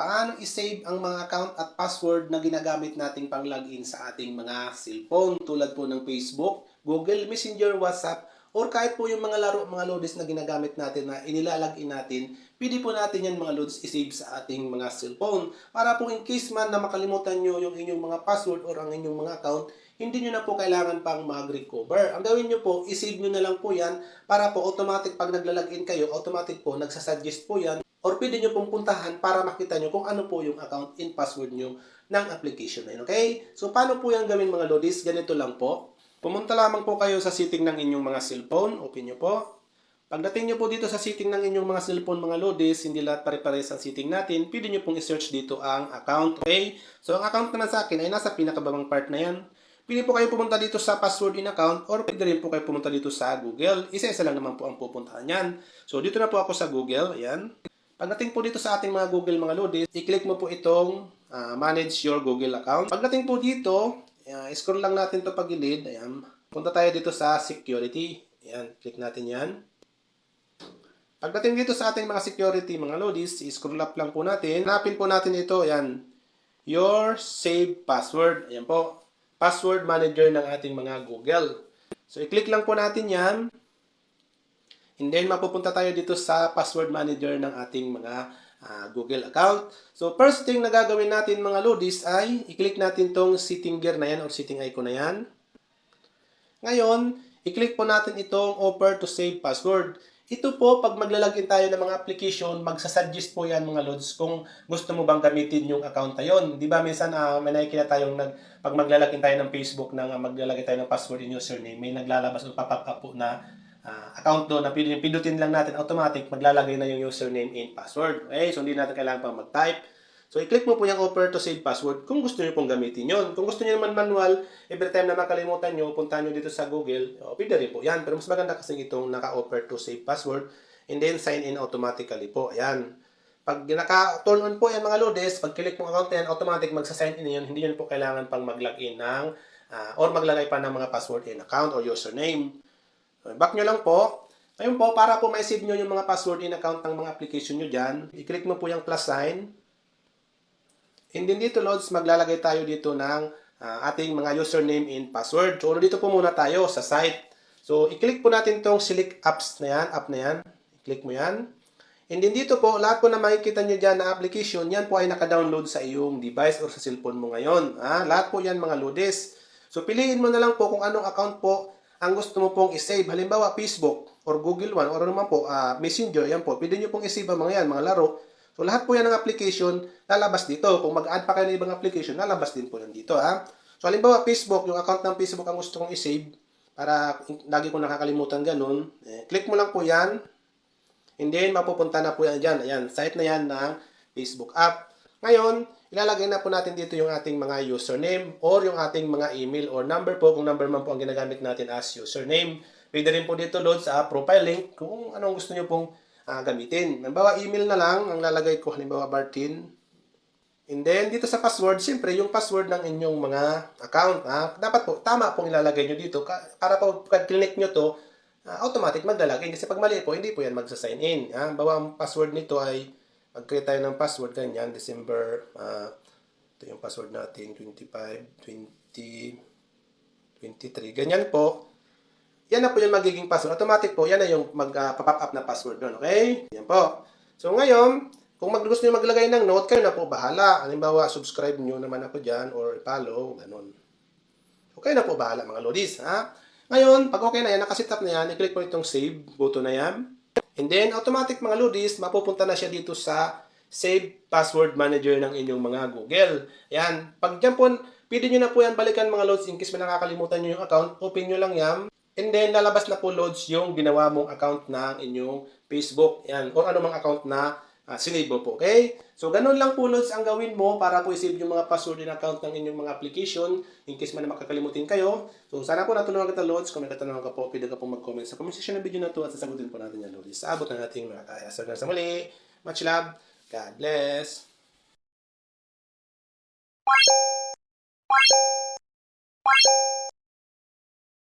paano i-save ang mga account at password na ginagamit nating pang login sa ating mga cellphone tulad po ng Facebook, Google Messenger, WhatsApp, or kahit po yung mga laro, mga loads na ginagamit natin na inilalagin natin, pwede po natin yan mga loads i-save sa ating mga cellphone. Para po in case man na makalimutan nyo yung inyong mga password or ang inyong mga account, hindi nyo na po kailangan pang mag-recover. Ang gawin nyo po, i-save nyo na lang po yan para po automatic pag naglalagin kayo, automatic po nagsasuggest po yan or pwede nyo pong puntahan para makita nyo kung ano po yung account and password nyo ng application na yun. Okay? So, paano po yung gawin mga lodis? Ganito lang po. Pumunta lamang po kayo sa setting ng inyong mga cellphone. Open nyo po. Pagdating nyo po dito sa setting ng inyong mga cellphone mga lodis, hindi lahat pare-pares ang setting natin, pwede nyo pong i-search dito ang account. Okay? So, ang account naman sa akin ay nasa pinakababang part na yan. Pwede po kayo pumunta dito sa password in account or pwede rin po kayo pumunta dito sa Google. Isa-isa lang naman po ang pupuntahan yan. So, dito na po ako sa Google. Ayan. Pagdating po dito sa ating mga Google mga lodis, i-click mo po itong ah, manage your Google account. Pagdating po dito, uh, scroll lang natin to pagilid. Ayan. Punta tayo dito sa security. Ayan. Click natin yan. Pagdating dito sa ating mga security, mga lodis, i-scroll up lang po natin. Hanapin po natin ito. Ayan. Your saved password. Ayan po. Password manager ng ating mga Google. So, i-click lang po natin yan. And then, mapupunta tayo dito sa password manager ng ating mga ah, Google account. So, first thing na gagawin natin mga lodis ay i-click natin tong sitting gear na yan or sitting icon na yan. Ngayon, i-click po natin itong offer to save password. Ito po, pag maglalagin tayo ng mga application, magsasuggest po yan mga lods kung gusto mo bang gamitin yung account na yun. Di ba minsan ah, may nakikita tayong nag, pag maglalagin tayo ng Facebook na ah, maglalagay tayo ng password and username, may naglalabas o pop-up up po na ah, account doon na pin- pindutin lang natin automatic, maglalagay na yung username and password. Okay, so hindi natin kailangan pang mag-type. So, i-click mo po yung offer to save password kung gusto niyo pong gamitin yon. Kung gusto niyo naman manual, every time na makalimutan nyo, punta nyo dito sa Google, o, pwede rin po yan. Pero mas maganda kasi itong naka-offer to save password and then sign in automatically po. Ayan. Pag naka-turn on po yan mga lodes, pag click mo account yan, automatic magsa-sign in yun. Hindi yun po kailangan pang mag-login ng ah, or maglagay pa ng mga password in account or username. So, back nyo lang po. Ngayon po, para po ma-save nyo yung mga password in account ng mga application nyo dyan, i-click mo po yung plus sign. And then dito, Lods, maglalagay tayo dito ng ah, ating mga username and password. So, dito po muna tayo sa site. So, i-click po natin tong select apps na yan, app na yan. I-click mo yan. And then dito po, lahat po na makikita nyo dyan na application, yan po ay naka-download sa iyong device or sa cellphone mo ngayon. Ah, lahat po yan mga lodes. So, piliin mo na lang po kung anong account po ang gusto mo pong isave. Halimbawa, Facebook or Google One or ano naman po, ah, Messenger, yan po. Pwede nyo pong isave ang mga yan, mga laro. So, lahat po yan ng application, lalabas dito. Kung mag-add pa kayo ng ibang application, lalabas din po yan dito. Ha? So, halimbawa, Facebook, yung account ng Facebook ang gusto kong isave, para lagi kong nakakalimutan ganun, eh, click mo lang po yan. And then, mapupunta na po yan dyan. Ayan, site na yan ng Facebook app. Ngayon, ilalagay na po natin dito yung ating mga username or yung ating mga email or number po, kung number man po ang ginagamit natin as username. Pwede rin po dito load sa profile link kung anong gusto nyo pong ah, gamitin. Halimbawa, email na lang ang lalagay ko. Halimbawa, Bartin. And then, dito sa password, siyempre, yung password ng inyong mga account. Ha? Dapat po, tama pong ilalagay nyo dito. Para po, pag click nyo to, ah, automatic maglalagay. Kasi pag mali po, hindi po yan magsa-sign in. Ha? Bawa, ang password nito ay, mag-create tayo ng password, ganyan, December, ah, ito yung password natin, 25, 20, 23. Ganyan po. Yan na po yung magiging password. Automatic po, yan na yung mag-pop up na password doon. Okay? Yan po. So ngayon, kung mag gusto nyo maglagay ng note, kayo na po bahala. Halimbawa, subscribe nyo naman ako dyan or follow, ganun. Okay na po bahala mga lodis. Ha? Ngayon, pag okay na yan, nakasit up na yan, i-click mo itong save button na yan. And then, automatic mga lodis, mapupunta na siya dito sa save password manager ng inyong mga Google. Yan. Pag dyan po, pwede nyo na po yan balikan mga loads in case may nakakalimutan nyo yung account, open nyo lang yan. And then, lalabas na po loads yung ginawa mong account ng inyong Facebook. Yan. O anumang account na Ah, uh, sinibo po. Okay? So, ganun lang po loads ang gawin mo para po isave yung mga password and account ng inyong mga application in case man na makakalimutin kayo. So, sana po natulungan kita loads. Kung may katanungan ka po, pwede ka po mag-comment sa comment section ng video na to at sasagutin po natin yan loads. Sa na nating mga kaya. So, hanggang sa muli. Much love. God bless.